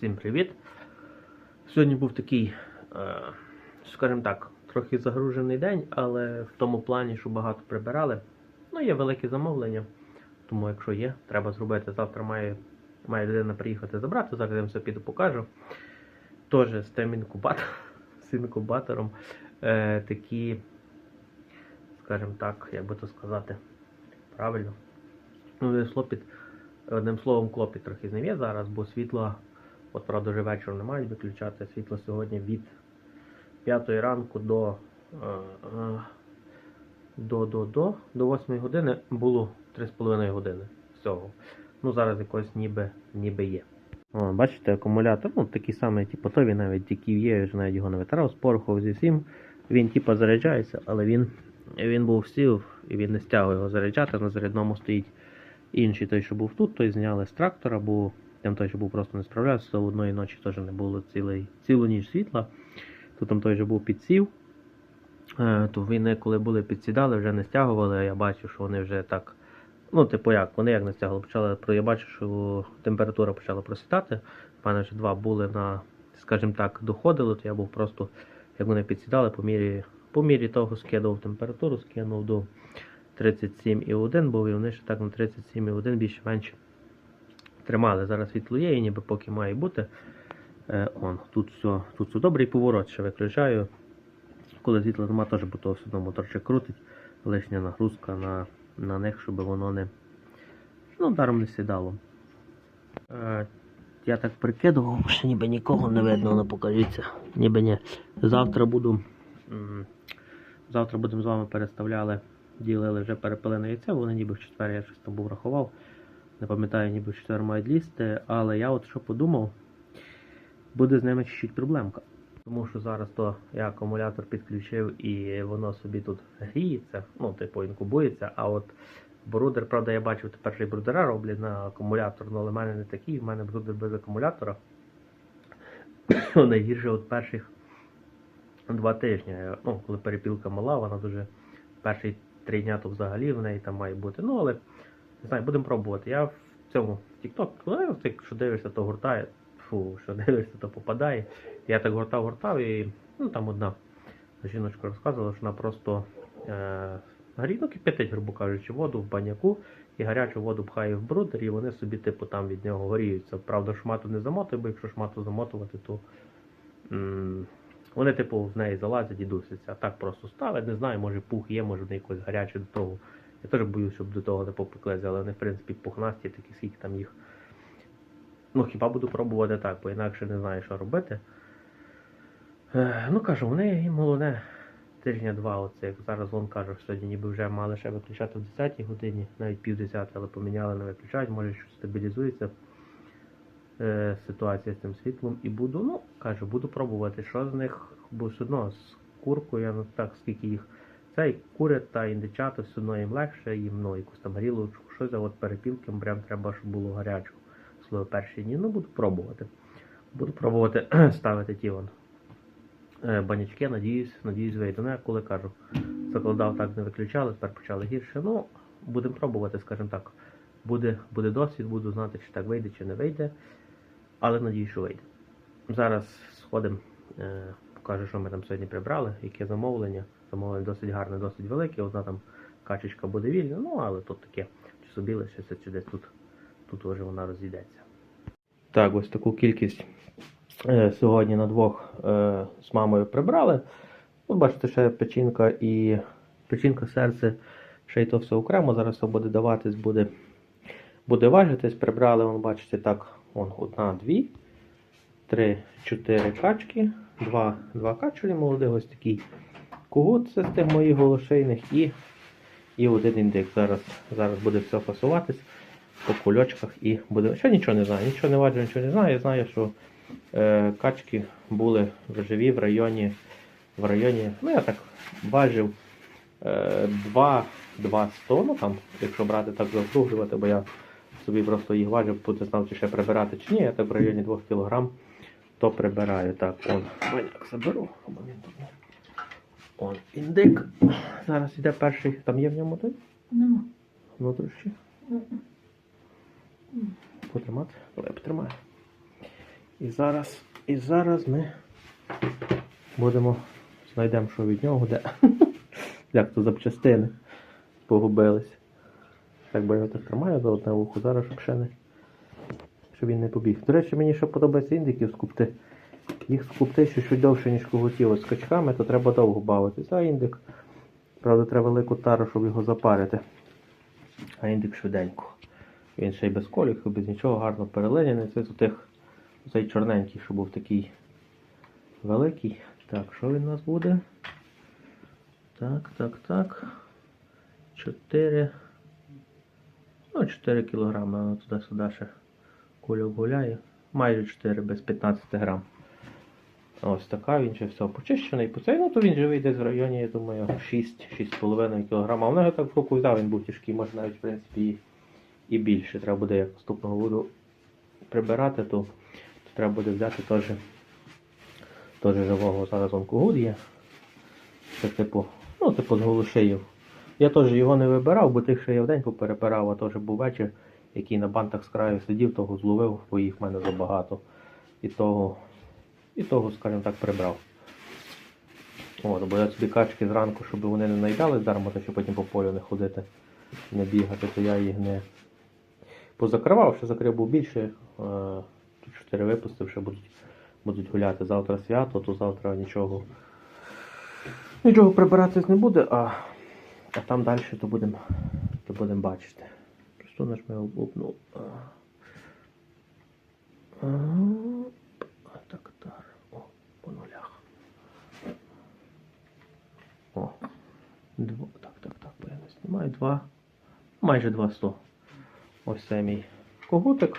Всім привіт! Сьогодні був такий, е, скажімо так, трохи загружений день, але в тому плані, що багато прибирали. Ну, є велике замовлення, тому якщо є, треба зробити. Завтра має, має людина приїхати забрати, зараз я вам все піду покажу. Теж з тим інкубатором, з інкубатором е, такі, скажімо так, як би то сказати, правильно. Ну, хлопіт, одним словом, клопіт трохи з ним є зараз, бо світло, от правда, вже вечором не мають виключати. Світло сьогодні від 5 ранку до, е, е, до, до, до, до 8 години було 3,5 години всього. Ну, зараз якось ніби, ніби є. О, бачите, акумулятор, ну такий самий, типу, той навіть який є, вже навіть його не витирав з пороху зі всім. Він типу заряджається, але він, він був сів і він не стягує його заряджати, на зарядному стоїть інший той, що був тут, той зняли з трактора, бо там той, що був просто не справлявся, то одної ночі теж не було цілий, цілу ніч світла. Тут там той же був підсів. Е, То вони, коли були підсідали, вже не стягували, а я бачу, що вони вже так. Ну, типу як, вони як не стягували, почали, я бачу, що температура почала просідати. У мене вже два були на, скажімо так, доходили, то я був просто, як вони підсідали, по мірі, по мірі того скидував температуру, скинув до 37,1 був, і вони ще так на 37,1 більш-менш тримали. Зараз світло є, і ніби поки має бути. Е, он, тут все, тут все добре, і поворот ще виключаю. Коли світла нема, теж бо то все одно моторчик крутить, лишня нагрузка на, на них, щоб воно не ну, даром не сідало. Е, я так прикидував, що ніби нікого не видно, ну покажіться. Ніби ні. Завтра буду. Завтра будемо з вами переставляли, ділили вже перепилене яйце, вони ніби в четвер, я щось там був рахував. Не пам'ятаю, ніби в четвер мають лізти, але я от що подумав, буде з ними чуть-чуть проблемка. Тому що зараз то я акумулятор підключив і воно собі тут гріється, ну, типу, інкубується, а от брудер, правда, я бачив тепер і брудера роблять на акумулятор, ну, але в мене не такий, в мене брудер без акумулятора. Найгірше от перших два тижні. Ну, коли перепілка мала, вона дуже перші три дня то взагалі в неї там має бути. Ну, але не знаю, будемо пробувати. Я в цьому TikTok, ну, ти що дивишся, то гуртає. Фу, що дивишся, то попадає. Я так гуртав, гуртав і ну, там одна жіночка розказувала, що вона просто е, ну, кипятить, грубо кажучи, воду в баняку і гарячу воду пхає в брудер, і вони собі, типу, там від нього горіються. Правда, шмату не замотує, бо якщо шмату замотувати, то вони, типу, в неї залазять і дусяться. А так просто ставить, не знаю, може пух є, може вони якось гаряче до того. Я теж боюсь, щоб до того не попеклися, але вони, в принципі, пухнасті, такі скільки там їх. Ну, хіба буду пробувати так, бо інакше не знаю, що робити. Е, ну, кажу, вони їм головне тижня-два, оце, як зараз вон кажу, сьогодні ніби вже мали ще виключати в 10 годині, навіть пів 10, але поміняли, не виключають, може щось стабілізується е, ситуація з цим світлом. І буду, ну, кажу, буду пробувати, що з них, бо все одно з куркою, я ну так, скільки їх. Цей курят та індичата, все одно їм легше, їм ну, якусь там грілочку, щось, а от перепілкам прям треба, щоб було гарячо. Слово перші дні. Ну, буду пробувати. Буду пробувати ставити ті вон е, банячки, надіюсь, надіюсь, вийде. Ну, я коли кажу, закладав так не виключали, тепер почали гірше. Ну, будемо пробувати, скажімо так. Буде, буде досвід, буду знати, чи так вийде, чи не вийде. Але надіюсь, що вийде. Зараз сходимо, е, покажу, що ми там сьогодні прибрали, яке замовлення. Замовлення досить гарне, досить велике. Одна там качечка буде вільна, ну але тут таке, чи собі лишиться, чи десь тут, тут вже вона розійдеться. Так, ось таку кількість е, сьогодні на двох е, з мамою прибрали. Ну, бачите, ще печінка і печінка, серце, ще й то все окремо. Зараз все буде даватись, буде, буде важитись. Прибрали, вон, бачите, так, вон, одна, дві, три, чотири качки, два, два качелі молодих, ось такий з тих моїх голошейних і, і один індик. Зараз, зараз буде все фасуватись по кульочках і буде. Ще нічого не знаю, нічого не важу, нічого не знаю. Я знаю, що е, качки були в живі в районі, в районі, ну я так важив е, 2, 2 100, ну там, якщо брати так заокруглювати, бо я собі просто їх важив, не знав, чи ще прибирати чи ні, я так в районі 2 кг, то прибираю. Так, он, баняк заберу, бо він тут. Он індик. Зараз іде перший, там є в ньому той Нема. внутрішній. Потримати? Давай потримаю. І зараз, і зараз ми будемо знайдемо, що від нього де. Як то запчастини погубились. Так би я так тримаю за одне вухо, зараз щоб ще не. Щоб він не побіг. До речі, мені ще подобається індиків скупти. Їх скупти чуть довше, ніж коготів. З качками, то треба довго бавитися. А індик, правда, треба велику тару, щоб його запарити. А індик швиденько. Він ще й без колів, без нічого гарно перелиняний. Це з тих цей чорненький, що був такий великий. Так, що він у нас буде? Так, так, так. 4. Ну, 4 кілограми, туди-сюди ще кульок гуляє. Майже 4 без 15 грам. Ось така, він ще все почищений. Пуцей, ну то він же вийде в районі, я думаю, 6-6,5 кг. А в так в руку взяв, він був тяжкий, може навіть в принципі і, більше. Треба буде, як наступного буду прибирати, то, то треба буде взяти теж, теж живого. Зараз он когут є. Це типу, ну, типу з голошиїв. Я теж його не вибирав, бо тих, що я вдень поперебирав, а теж був вечір, який на бантах з краю сидів, того зловив, бо їх в мене забагато. І того, і того, скажімо так, прибрав. От, бо я собі качки зранку, щоб вони не наїдали дарма, то щоб потім по полю не ходити, не бігати, то я їх не позакривав, що закрив був більше. е, Тут чотири випустив, ще будуть, будуть гуляти. Завтра свято, то завтра нічого. Нічого прибиратись не буде, а, а там далі то будемо то будем бачити. Просто нажмемо обну. Так, так. О, по нулях. О. Дво, так, так, так, бо я не знімаю. Два. Майже 200. Ось це мій когутик.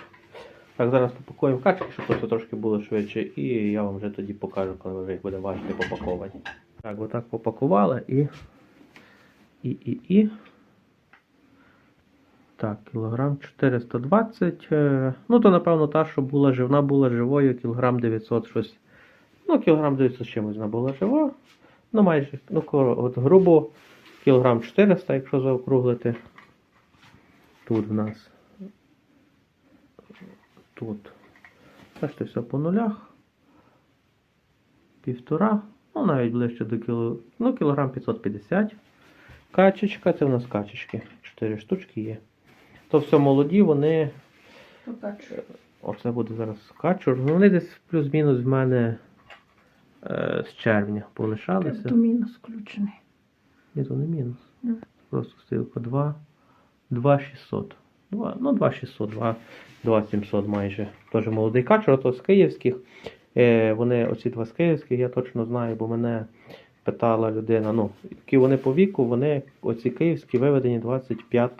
Так, зараз попакуємо качки, щоб просто трошки було швидше, і я вам вже тоді покажу, коли ви вже їх буде бачити попаковані. Так, отак попакували і. І, і, і. Так, кілограм 420. е, Ну, то, напевно, та, що була жив- вона була живою, кілограм 900 щось. Ну, кілограм 900 з чимось вона була жива. Ну, майже, ну, от грубо, кілограм 400, якщо заокруглити. Тут в нас. Тут. Бачите, все по нулях. Півтора. Ну, навіть ближче до кіло. Ну, кілограм 550. Качечка, це в нас качечки. 4 штучки є. То все молоді, вони. Оце буде зараз качур. Ну, вони десь плюс-мінус в мене е, з червня полишалися. То мінус включений. Ні, то не мінус. Ну. Просто стрілка 2. 2600. 2, ну, 2600, 2, 2700 майже. Теж молодий качур, а то з київських. Е, вони, оці два з київських, я точно знаю, бо мене питала людина. Ну, які вони по віку, вони, оці київські, виведені 25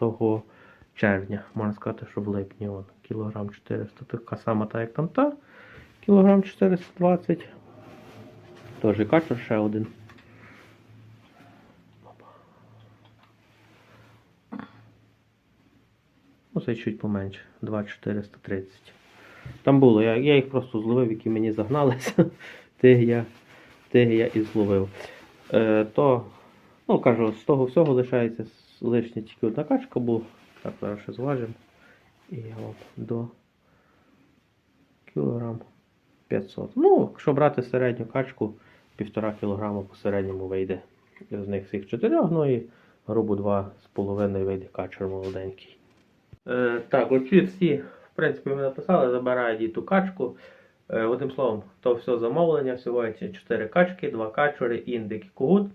червня. Можна сказати, що в липні. Вон, кілограм 400. Така сама, та, як там та. Кілограм 420. Теж качур ще один. Оце чуть поменше. 2,430. Там було, я, я їх просто зловив, які мені загналися. Тих я, тих я і зловив. Е, то, ну кажу, з того всього лишається лишня тільки одна качка, бо так зараз ще зважимо. І от, до кілограм 500. Ну, якщо брати середню качку, півтора кілограма по середньому вийде з них всіх чотирьох, ну і грубо 2,5 вийде качур молоденький. Е, так, оці всі, в принципі, ми написали, забирають і ту качку. Е, одним словом, то все замовлення, всього ці 4 качки, 2 качури, індик і кугут.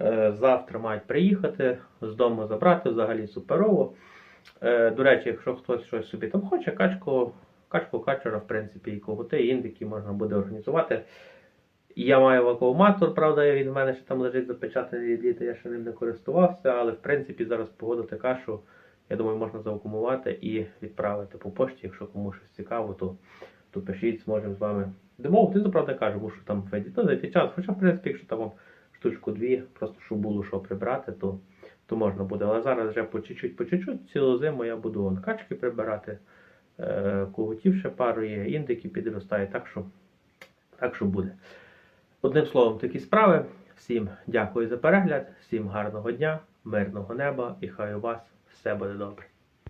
Е, завтра мають приїхати, з дому забрати, взагалі суперово. Е, до речі, якщо хтось щось собі там хоче, качку, качку качура, в принципі, і кугути, і індики можна буде організувати. Я маю вакууматор, правда, він в мене ще там лежить запечатаний літа, я ще ним не користувався, але в принципі зараз погода така, що я думаю, можна завакумувати і відправити по пошті. Якщо комусь щось цікаво, то, то пишіть, зможемо з вами домовитися. Ну, правда, кажу, що там. Ну, зайти час. Хоча, в принципі, якщо там вам штучку дві, просто щоб було що прибрати, то, то можна буде. Але зараз вже по чуть-чуть, по чуть-чуть, цілу зиму я буду вон, качки прибирати, е, когутів ще пару є, індики підростають, так що, так що буде. Одним словом, такі справи. Всім дякую за перегляд, всім гарного дня, мирного неба і хай у вас все буде добре.